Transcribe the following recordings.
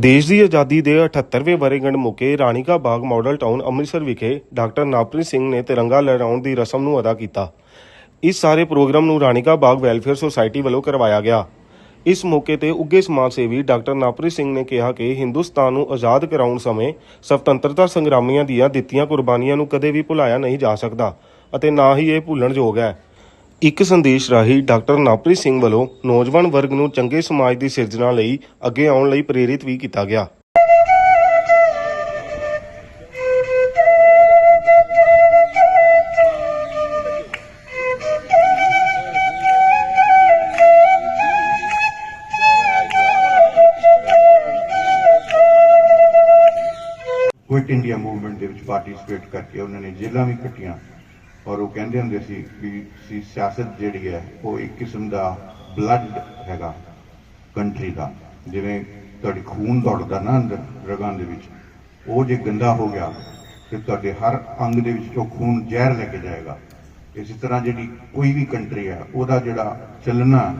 ਦੇਸ਼ ਦੀ ਆਜ਼ਾਦੀ ਦੇ 78ਵੇਂ ਵਰ੍ਹੇਗੰਢ ਮੌਕੇ ਰਾਣੀਕਾ ਬਾਗ ਮਾਡਲ ਟਾਊਨ ਅੰਮ੍ਰਿਤਸਰ ਵਿਖੇ ਡਾਕਟਰ ਨਾਪ੍ਰੀਤ ਸਿੰਘ ਨੇ ਤਿਰੰਗਾ ਲਹਿਰਾਉਣ ਦੀ ਰਸਮ ਨੂੰ ਅਦਾ ਕੀਤਾ। ਇਸ ਸਾਰੇ ਪ੍ਰੋਗਰਾਮ ਨੂੰ ਰਾਣੀਕਾ ਬਾਗ ਵੈਲਫੇਅਰ ਸੁਸਾਇਟੀ ਵੱਲੋਂ ਕਰਵਾਇਆ ਗਿਆ। ਇਸ ਮੌਕੇ ਤੇ ਉੱਗੇ ਸਮਾਜ ਸੇਵੀ ਡਾਕਟਰ ਨਾਪ੍ਰੀਤ ਸਿੰਘ ਨੇ ਕਿਹਾ ਕਿ ਹਿੰਦੁਸਤਾਨ ਨੂੰ ਆਜ਼ਾਦ ਕਰਾਉਣ ਸਮੇਂ ਸੁਤੰਤਰਤਾ ਸੰਗਰਾਮੀਆਂ ਦੀਆਂ ਦਿੱਤੀਆਂ ਕੁਰਬਾਨੀਆਂ ਨੂੰ ਕਦੇ ਵੀ ਭੁਲਾਇਆ ਨਹੀਂ ਜਾ ਸਕਦਾ ਅਤੇ ਨਾ ਹੀ ਇਹ ਭੁੱਲਣਯੋਗ ਹੈ। ਇੱਕ ਸੰਦੇਸ਼ ਰਾਹੀਂ ਡਾਕਟਰ ਨਾਪ੍ਰੀਤ ਸਿੰਘ ਵੱਲੋਂ ਨੌਜਵਾਨ ਵਰਗ ਨੂੰ ਚੰਗੇ ਸਮਾਜ ਦੀ ਸਿਰਜਣਾ ਲਈ ਅੱਗੇ ਆਉਣ ਲਈ ਪ੍ਰੇਰਿਤ ਵੀ ਕੀਤਾ ਗਿਆ। ਕੁਇਟ ਇੰਡੀਆ ਮੂਵਮੈਂਟ ਦੇ ਵਿੱਚ ਪਾਰਟਿਸਿਪੇਟ ਕਰਕੇ ਉਹਨਾਂ ਨੇ ਜੇਲ੍ਹਾਂ ਵੀ ਕੱਟੀਆਂ। ਔਰ ਉਹ ਕਹਿੰਦੇ ਹੁੰਦੇ ਸੀ ਵੀ ਸੀ ਸਿਆਸਤ ਜਿਹੜੀ ਹੈ, ਉਹ ਇੱਕ ਕਿਸਮ ਦਾ ਬਲੱਡ ਹੈਗਾ ਕੰਟਰੀ ਦਾ। ਜਿਵੇਂ ਤੁਹਾਡੀ ਖੂਨ ਦੌੜਦਾ ਨਾ ਅੰਦਰ ਰਗਾਂ ਦੇ ਵਿੱਚ, ਉਹ ਜੇ ਗੰਦਾ ਹੋ ਗਿਆ, ਤੇ ਤੁਹਾਡੇ ਹਰ ਅੰਗ ਦੇ ਵਿੱਚ ਉਹ ਖੂਨ ਜ਼ਹਿਰ ਲੈ ਕੇ ਜਾਏਗਾ। ਇਸੇ ਤਰ੍ਹਾਂ ਜਿਹੜੀ ਕੋਈ ਵੀ ਕੰਟਰੀ ਹੈ, ਉਹਦਾ ਜਿਹੜਾ ਚੱਲਣਾ,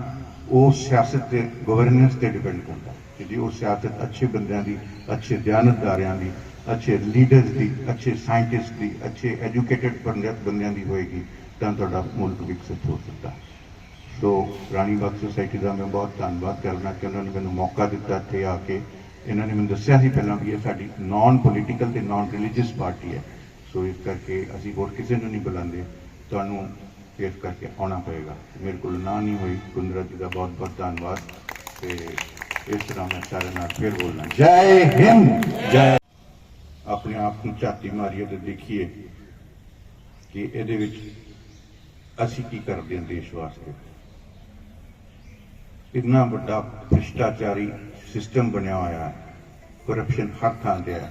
ਉਹ ਸਿਆਸਤ ਤੇ ਗਵਰਨੈਂਸ ਤੇ ਡਿਪੈਂਡ ਕਰਦਾ। ਕਿ ਜੇ ਉਹ ਸਿਆਸਤ ਅੱਛੇ ਬੰਦਿਆਂ ਦੀ, ਅੱਛੇ ਦਿਆਨਤਦਾਰਿਆਂ ਦੀ ਅੱਛੇ ਲੀਡਰਸ ਦੀ, ਅੱਛੇ ਸਾਇੰਟਿਸਟ ਦੀ, ਅੱਛੇ ਐਜੂਕੇਟਿਡ ਬੰਦਿਆਂ ਦੀ ਹੋਏਗੀ, ਤਾਂ ਤੁਹਾਡਾ ਮੁਲਕ ਵਿਕਸਿਤ ਹੋ ਸਕਦਾ ਸੋ ਰਾਣੀ ਬਾਗ ਸੁਸਾਇਟੀ ਦਾ ਮੈਂ ਬਹੁਤ ਧੰਨਵਾਦ ਕਰਨਾ ਕਿ ਉਹਨਾਂ ਨੇ ਮੈਨੂੰ ਮੌਕਾ ਦਿੱਤਾ ਇੱਥੇ ਆ ਕੇ। ਇਹਨਾਂ ਨੇ ਮੈਨੂੰ ਦੱਸਿਆ ਸੀ ਪਹਿਲਾਂ ਵੀ ਇਹ ਸਾਡੀ ਨਾਨ ਪੋਲੀਟੀਕਲ ਤੇ ਨਾਨ ਰਿਲੀਜੀਅਸ ਪਾਰਟੀ ਹੈ। ਸੋ ਇਸ ਕਰਕੇ ਅਸੀਂ ਹੋਰ ਕਿਸੇ ਨੂੰ ਨਹੀਂ ਬੁਲਾਉਂਦੇ। ਤੁਹਾਨੂੰ ਇਸ ਕਰਕੇ ਆਉਣਾ ਪਏਗਾ। ਮੇਰੇ ਕੋਲ ਨਾ ਨਹੀਂ ਹੋਈ। ਕੁੰਦਰਾ ਜੀ ਦਾ ਬਹੁਤ ਬਹੁਤ ਧੰਨਵਾਦ। ਤੇ ਇਸ ਤਰ੍ਹਾਂ ਮੈਂ ਸਾਰੇ ਨਾਲ ਫਿਰ ਬੋਲਣਾ ਜੈ ਹਿੰਦ! ਜੈ ਆਪ ਨੂੰ ਝਾਤੀ ਮਾਰੀਏ ਤੇ ਦੇਖੀਏ ਕਿ ਇਹਦੇ ਵਿੱਚ ਅਸੀਂ ਕੀ ਕਰਦੇ ਹਾਂ ਦੇਸ਼ ਵਾਸਤੇ। ਇੰਨਾ ਵੱਡਾ ਭ੍ਰਿਸ਼ਟਾਚਾਰੀ ਸਿਸਟਮ ਬਣਿਆ ਹੋਇਆ ਹੈ ਕਰਪਸ਼ਨ ਹਰ ਥਾਂ ਤੇ ਹੈ।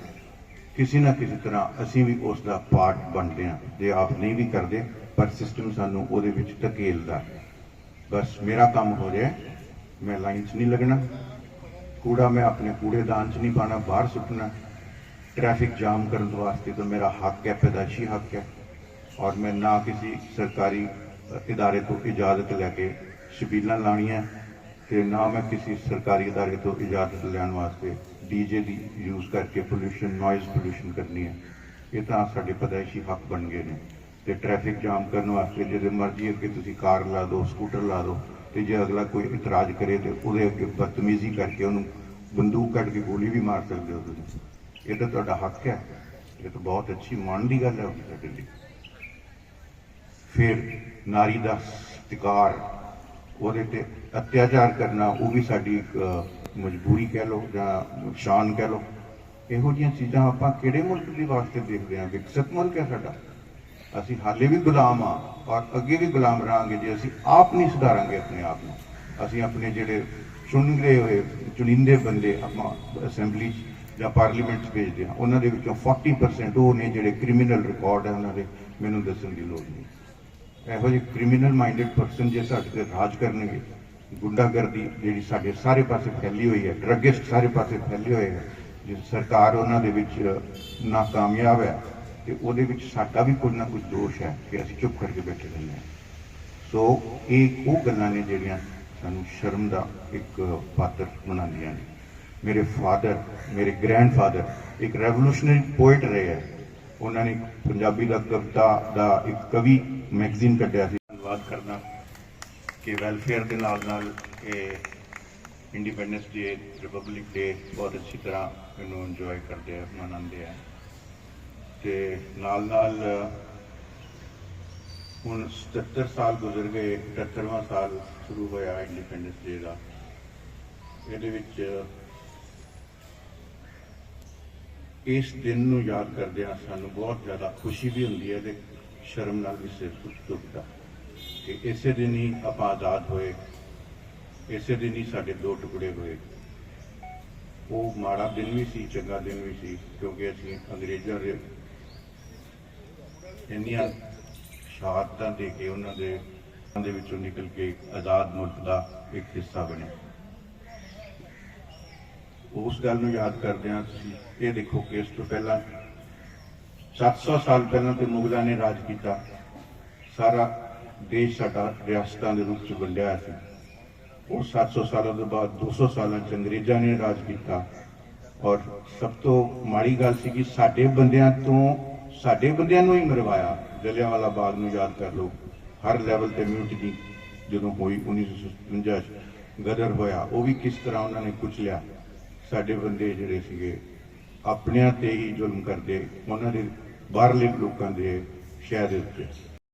ਕਿਸੇ ਨਾ ਕਿਸੇ ਤਰ੍ਹਾਂ ਅਸੀਂ ਵੀ ਉਸ ਦਾ ਪਾਰਟ ਬਣਦੇ ਹਾਂ, ਜੇ ਆਪ ਨਹੀਂ ਵੀ ਕਰਦੇ, ਪਰ ਸਿਸਟਮ ਸਾਨੂੰ ਉਹਦੇ ਵਿੱਚ ਧਕੇਲਦਾ ਬਸ ਮੇਰਾ ਕੰਮ ਹੋ ਰਿਹਾ ਮੈਂ ਲਾਈਨ 'ਚ ਨਹੀਂ ਲੱਗਣਾ, ਕੂੜਾ ਮੈਂ ਆਪਣੇ ਕੂੜੇਦਾਨ 'ਚ ਨਹੀਂ ਪਾਣਾ ਬਾਹਰ ਸੁੱਟਣਾ ਟ੍ਰੈਫਿਕ ਜਾਮ ਕਰਨ ਵਾਸਤੇ ਤਾਂ ਮੇਰਾ ਹੱਕ ਹੈ, ਪੈਦਾਇਸ਼ੀ ਹੱਕ ਹੈ ਔਰ ਮੈਂ ਨਾ ਕਿਸੇ ਸਰਕਾਰੀ ਇਦਾਰੇ ਤੋਂ ਇਜਾਜ਼ਤ ਲੈ ਕੇ ਸ਼ਬੀਲਾਂ ਲਾਣੀਆਂ ਤੇ ਨਾ ਮੈਂ ਕਿਸੇ ਸਰਕਾਰੀ ਇਦਾਰੇ ਤੋਂ ਇਜਾਜ਼ਤ ਲੈਣ ਵਾਸਤੇ ਡੀਜੇ ਦੀ ਯੂਜ਼ ਕਰਕੇ ਪੋਲੂਸ਼ਨ ਨੋਇਜ਼ ਪੋਲੂਸ਼ਨ ਕਰਨੀ ਹੈ। ਇਹ ਤਾਂ ਸਾਡੇ ਪੈਦਾਇਸ਼ੀ ਹੱਕ ਬਣ ਗਏ ਨੇ ਤੇ ਟ੍ਰੈਫਿਕ ਜਾਮ ਕਰਨ ਵਾਸਤੇ ਜਿਹਦੇ ਮਰਜ਼ੀ ਅੱਗੇ ਤੁਸੀਂ ਕਾਰ ਲਾ ਦਿਓ ਸਕੂਟਰ ਲਾ ਦਿਓ ਤੇ ਜੇ ਅਗਲਾ ਕੋਈ ਇਤਰਾਜ਼ ਕਰੇ ਤੇ ਉਹਦੇ ਅੱਗੇ ਬਦਤਮੀਜ਼ੀ ਕਰਕੇ ਉਹਨੂੰ ਬੰਦੂਕ ਕੱਢ ਕੇ ਗੋਲੀ ਵੀ ਮਾਰ ਸਕਦੇ ਹੋ ਤੁਸੀਂ। ਇਹ ਤਾਂ ਤੁਹਾਡਾ ਹੱਕ ਹੈ। ਇਹ ਤਾਂ ਬਹੁਤ ਅੱਛੀ ਮਾਣ ਦੀ ਗੱਲ ਹੈ ਉਹ ਸਾਡੇ ਲਈ। ਫਿਰ ਨਾਰੀ ਦਾ ਸਤਿਕਾਰ, ਉਹਦੇ ਤੇ ਅਤਿਆਚਾਰ ਕਰਨਾ, ਉਹ ਵੀ ਸਾਡੀ ਇੱਕ ਮਜਬੂਰੀ ਕਹਿ ਲਓ ਜਾਂ ਸ਼ਾਨ ਕਹਿ ਲਓ। ਇਹੋ ਜਿਹੀਆਂ ਚੀਜ਼ਾਂ ਆਪਾਂ ਕਿਹੜੇ ਮੁਲਕ ਦੇ ਵਾਸਤੇ ਦੇਖਦੇ ਹਾਂ? ਵਿਕਸਿਤ ਮੁਲਕ ਹੈ ਸਾਡਾ। ਅਸੀਂ ਹਾਲੇ ਵੀ ਗੁਲਾਮ ਆ ਔਰ ਅੱਗੇ ਵੀ ਗੁਲਾਮ ਰਹਾਂਗੇ ਜੇ ਅਸੀਂ ਆਪ ਨਹੀਂ ਸੁਧਾਰਾਂਗੇ ਆਪਣੇ ਆਪ ਨੂੰ। ਅਸੀਂ ਆਪਣੇ ਜਿਹੜੇ ਚੁਣਦੇ ਹੋਏ, ਚੁਣਿੰਦੇ ਬੰਦੇ ਆਪਾਂ ਅਸੈਂਬਲੀ 'ਚ ਜਾਂ ਪਾਰਲੀਮੈਂਟ 'ਚ ਭੇਜਦੇ ਹਾਂ ਉਹਨਾਂ ਦੇ ਵਿੱਚੋਂ 40% ਉਹ ਨੇ ਜਿਹੜੇ ਕ੍ਰਿਮੀਨਲ ਰਿਕਾਰਡ ਹੈ, ਉਹਨਾਂ ਦੇ ਮੈਨੂੰ ਦੱਸਣ ਦੀ ਲੋੜ ਨਹੀਂ। ਇਹੋ ਜਿਹੇ ਕ੍ਰਿਮੀਨਲ ਮਾਈਂਡਡ ਪਰਸਨ ਜੇ ਸਾਡੇ ਤੇ ਰਾਜ ਕਰਨਗੇ, ਗੁੰਡਾਗਰਦੀ ਜਿਹੜੀ ਸਾਡੇ ਸਾਰੇ ਪਾਸੇ ਫੈਲੀ ਹੋਈ ਹੈ ਡਰੱਗਿਸਟ ਸਾਰੇ ਪਾਸੇ ਫੈਲੇ ਹੋਏ ਹੈ, ਜੇ ਸਰਕਾਰ ਉਹਨਾਂ ਦੇ ਵਿੱਚ ਨਾਕਾਮਯਾਬ ਹੈ, ਤੇ ਉਹਦੇ ਵਿੱਚ ਸਾਡਾ ਵੀ ਕੁਝ ਨਾ ਕੁਝ ਦੋਸ਼ ਹੈ ਕਿ ਅਸੀਂ ਚੁੱਪ ਕਰਕੇ ਬੈਠੇ ਰਹਿੰਦੇ ਹਾਂ। ਸੋ ਇਹ ਉਹ ਗੱਲਾਂ ਨੇ ਜਿਹੜੀਆਂ ਸਾਨੂੰ ਸ਼ਰਮ ਦਾ ਇੱਕ ਪਾਤਰ ਬਣਾਉਂਦੀਆਂ ਨੇ। ਮੇਰੇ ਫਾਦਰ ਮੇਰੇ ਗ੍ਰੈਂਡਫਾਦਰ ਇੱਕ ਰੈਵੋਲੂਸ਼ਨਰੀ ਪੋਇਟ ਰਹੇ ਹੈ ਉਹਨਾਂ ਨੇ ਪੰਜਾਬੀ ਦਾ ਕਵਿਤਾ ਦਾ ਇੱਕ ਕਵੀ ਮੈਗਜ਼ੀਨ ਕੱਢਿਆ ਸੀ। ਧੰਨਵਾਦ ਕਰਨਾ ਕਿ ਵੈਲਫੇਅਰ ਦੇ ਨਾਲ ਨਾਲ ਇਹ ਇੰਡੀਪੈਂਡੈਂਸ ਡੇ ਰਿਪਬਲਿਕ ਡੇ ਬਹੁਤ ਅੱਛੀ ਤਰ੍ਹਾਂ ਇਹਨੂੰ ਇੰਜੋਏ ਕਰਦੇ ਆ, ਮਨਾਉਂਦੇ ਆ। ਤੇ ਨਾਲ ਨਾਲ, ਹੁਣ 77 ਸਾਲ ਗੁਜ਼ਰ ਗਏ 78ਵਾਂ ਸਾਲ ਸ਼ੁਰੂ ਹੋਇਆ ਇੰਡੀਪੈਂਡੈਂਸ ਡੇ ਦਾ। ਇਹਦੇ ਵਿੱਚ ਇਸ ਦਿਨ ਨੂੰ ਯਾਦ ਕਰਦਿਆਂ ਸਾਨੂੰ ਬਹੁਤ ਜ਼ਿਆਦਾ ਖੁਸ਼ੀ ਵੀ ਹੁੰਦੀ ਹੈ ਤੇ ਸ਼ਰਮ ਨਾਲ ਵੀ ਸਿਰ ਕੁਝ ਦੁਖਦਾ। ਕਿ ਇਸੇ ਦਿਨ ਹੀ ਆਪਾਂ ਆਜ਼ਾਦ ਹੋਏ। ਇਸੇ ਦਿਨ ਹੀ ਸਾਡੇ ਦੋ ਟੁਕੜੇ ਹੋਏ। ਉਹ ਮਾੜਾ ਦਿਨ ਵੀ ਸੀ, ਚੰਗਾ ਦਿਨ ਵੀ ਸੀ, ਕਿਉਂਕਿ ਅਸੀਂ ਅੰਗਰੇਜ਼ਾਂ ਦੇ ਇੰਨੀਆਂ ਸ਼ਹਾਦਤਾਂ ਦੇ ਕੇ ਉਹਨਾਂ ਦੇ ਦੇ ਵਿੱਚੋਂ ਨਿਕਲ ਕੇ ਆਜ਼ਾਦ ਮੁਲਕ ਦਾ ਇੱਕ ਹਿੱਸਾ ਬਣੇ। ਉਸ ਗੱਲ ਨੂੰ ਯਾਦ ਕਰਦੇ ਹਾਂ ਤੁਸੀਂ। ਇਹ ਦੇਖੋ ਕਿ ਇਸ ਤੋਂ ਪਹਿਲਾਂ। 700 ਸਾਲ ਪਹਿਲਾਂ ਤੇ ਮੁਗਲਾਂ ਨੇ ਰਾਜ ਕੀਤਾ। ਸਾਰਾ ਦੇਸ਼ ਸਾਡਾ ਰਿਆਸਤਾਂ ਦੇ ਰੂਪ ਚ ਵੰਡਿਆ ਸੀ। ਔਰ 700 ਸਾਲਾਂ ਤੋਂ ਬਾਅਦ 200 ਸਾਲਾਂ ਚ ਅੰਗਰੇਜ਼ਾਂ ਨੇ ਰਾਜ ਕੀਤਾ। ਔਰ ਸਭ ਤੋਂ ਮਾੜੀ ਗੱਲ ਸੀ ਕਿ ਸਾਡੇ ਬੰਦਿਆਂ ਤੋਂ ਸਾਡੇ ਬੰਦਿਆਂ ਨੂੰ ਹੀ ਮਰਵਾਇਆ। ਜਲਿਆਂਵਾਲਾ ਬਾਗ ਨੂੰ ਯਾਦ ਕਰ ਲਓ। ਹਰ ਲੈਵਲ ਤੇ ਮਿਊਟਿਟੀ ਜਦੋਂ ਹੋਈ 1957 ਚ। ਗਦਰ ਹੋਇਆ। ਉਹ ਵੀ ਕਿਸ ਤਰ੍ਹਾਂ ਉਹਨਾਂ ਨੇ ਕੁਚਲਿਆ ਸਾਡੇ ਬੰਦੇ ਜਿਹੜੇ ਸੀਗੇ, ਆਪਣਿਆਂ ਤੇ ਹੀ ਜ਼ੁਲਮ ਕਰਦੇ, ਉਹਨਾਂ ਦੇ ਬਾਹਰਲੇ ਲੋਕਾਂ ਦੇ ਸ਼ਹਿਰ ਦੇ ਉੱਤੇ